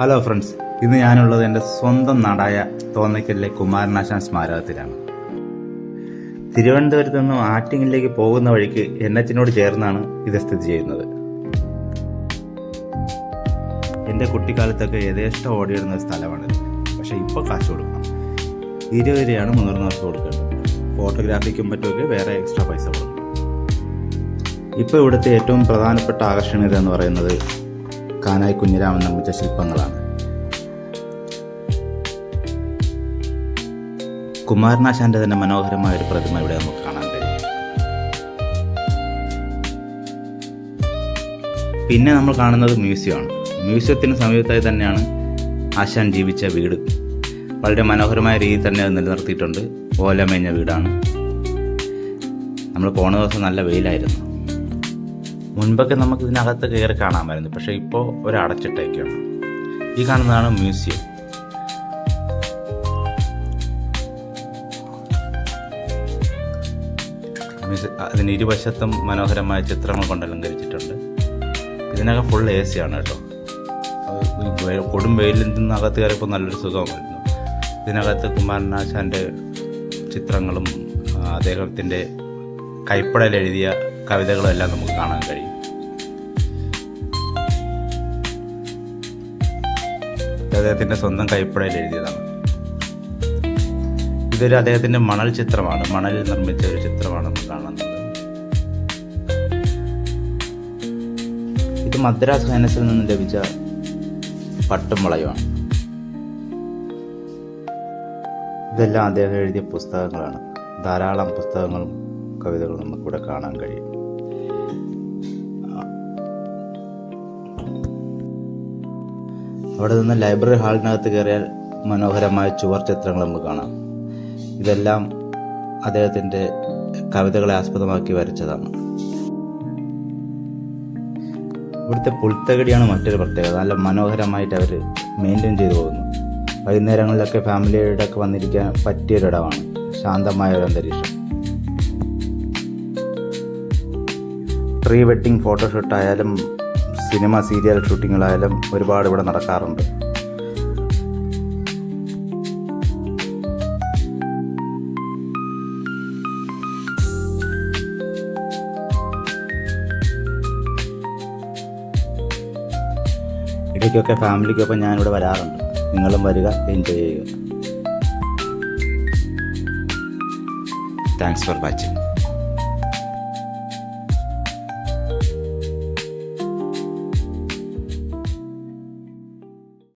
Hello friends ഇന്ന് ഞാനുള്ളത് എന്റെ സ്വന്തം നാടായ തോന്നയ്ക്കലിലെ കുമാരനാശാൻ സ്മാരകത്തിലാണ്. തിരുവനന്തപുരത്ത് നിന്നും ആറ്റിങ്ങിലേക്ക് പോകുന്ന വഴിക്ക് എൻ എച്ചിനോട് ചേർന്നാണ് ഇത് സ്ഥിതി ചെയ്യുന്നത്. എന്റെ കുട്ടിക്കാലത്തൊക്കെ യഥേഷ്ടം ഓടിയിടുന്ന ഒരു സ്ഥലമാണിത് പക്ഷേ ഇപ്പോൾ കാശ് കൊടുക്കണം. ഇരുപത് രൂപയാണ് മുതിർന്നവർക്ക് കൊടുക്കേണ്ടത്. ഫോട്ടോഗ്രാഫിക്കും മറ്റുമൊക്കെ വേറെ എക്സ്ട്രാ പൈസ കൊടുക്കും ഇപ്പോൾ ഇവിടുത്തെ ഏറ്റവും പ്രധാനപ്പെട്ട ആകർഷണീയത എന്ന് പറയുന്നത് കാനായി കുഞ്ഞിരാമൻ നിർമ്മിച്ച ശില്പങ്ങളാണ്. കുമാരനാശാന്റെ തന്നെ മനോഹരമായ ഒരു പ്രതിമ ഇവിടെ നമുക്ക് കാണാൻ കഴിയും. പിന്നെ നമ്മൾ കാണുന്നത് മ്യൂസിയമാണ്. മ്യൂസിയത്തിന് സമീപത്തായി തന്നെയാണ് ആശാൻ ജീവിച്ച വീട്. വളരെ മനോഹരമായ രീതിയിൽ തന്നെ അത് നിലനിർത്തിയിട്ടുണ്ട്. ഓലമേഞ്ഞ വീടാണ്. നമ്മൾ പോണ ദിവസം നല്ല വെയിലായിരുന്നു. മുൻപൊക്കെ നമുക്ക് ഇതിനകത്ത് കയറി കാണാമായിരുന്നു. പക്ഷേ ഇപ്പോൾ ഒരു അടച്ചിട്ടേക്കാണ് ഈ കാണുന്നതാണ് മ്യൂസിയം. അതിന് ഇരുവശത്തും മനോഹരമായ ചിത്രങ്ങൾ കൊണ്ട് അലങ്കരിച്ചിട്ടുണ്ട്. ഇതിനകം ഫുൾ എ സി ആണ് കേട്ടോ. കൊടും വെയിലിൽ നിന്നകത്ത് കയറിയപ്പോൾ നല്ലൊരു സുഖമായിരുന്നു. ഇതിനകത്ത് കുമാരനാശാന്റെ ചിത്രങ്ങളും അദ്ദേഹത്തിന്റെ കൈപ്പടയിൽ എഴുതിയ കവിതകളും എല്ലാം നമുക്ക് കാണാൻ കഴിയും. അദ്ദേഹത്തിന്റെ സ്വന്തം കൈപ്പടയിൽ എഴുതിയതാണ്. ഇതൊരു അദ്ദേഹത്തിന്റെ മണൽ ചിത്രമാണ്. മണലിൽ നിർമ്മിച്ച ഒരു ചിത്രമാണ് കാണുന്നത്. ഇത് മദ്രാസ് ഹൈനസിൽ നിന്ന് ലഭിച്ച പട്ടും വളയുമാണ്. ഇതെല്ലാം അദ്ദേഹം എഴുതിയ പുസ്തകങ്ങളാണ്. ധാരാളം പുസ്തകങ്ങളും കവിതകളും നമുക്കിവിടെ കാണാൻ കഴിയും. അവിടെ നിന്ന് ലൈബ്രറി ഹാളിനകത്ത് കയറിയാൽ മനോഹരമായ ചുവർ ചിത്രങ്ങൾ നമുക്ക് കാണാം. ഇതെല്ലാം അദ്ദേഹത്തിന്റെ കവിതകളെ ആസ്പദമാക്കി വരച്ചതാണ്. ഇവിടുത്തെ പുൽത്തകടിയാണ് മറ്റൊരു പ്രത്യേകത. നല്ല മനോഹരമായിട്ട് അവർ മെയിന്റെയിൻ ചെയ്തു പോകുന്നു. വൈകുന്നേരങ്ങളിലൊക്കെ ഫാമിലിയുടെ ഒക്കെ വന്നിരിക്കാൻ പറ്റിയൊരിടമാണ്. ശാന്തമായ ഒരു അന്തരീക്ഷം. പ്രീ വെഡിങ് ഫോട്ടോഷൂട്ട് ആയാലും സിനിമ സീരിയൽ ഷൂട്ടിങ്ങുകളായാലും ഒരുപാട് ഇവിടെ നടക്കാറുണ്ട്. ഇടയ്ക്കൊക്കെ ഫാമിലിക്കൊപ്പം ഞാനിവിടെ വരാറുണ്ട്. നിങ്ങളും വരിക എൻജോയ് ചെയ്യുക. Thanks for watching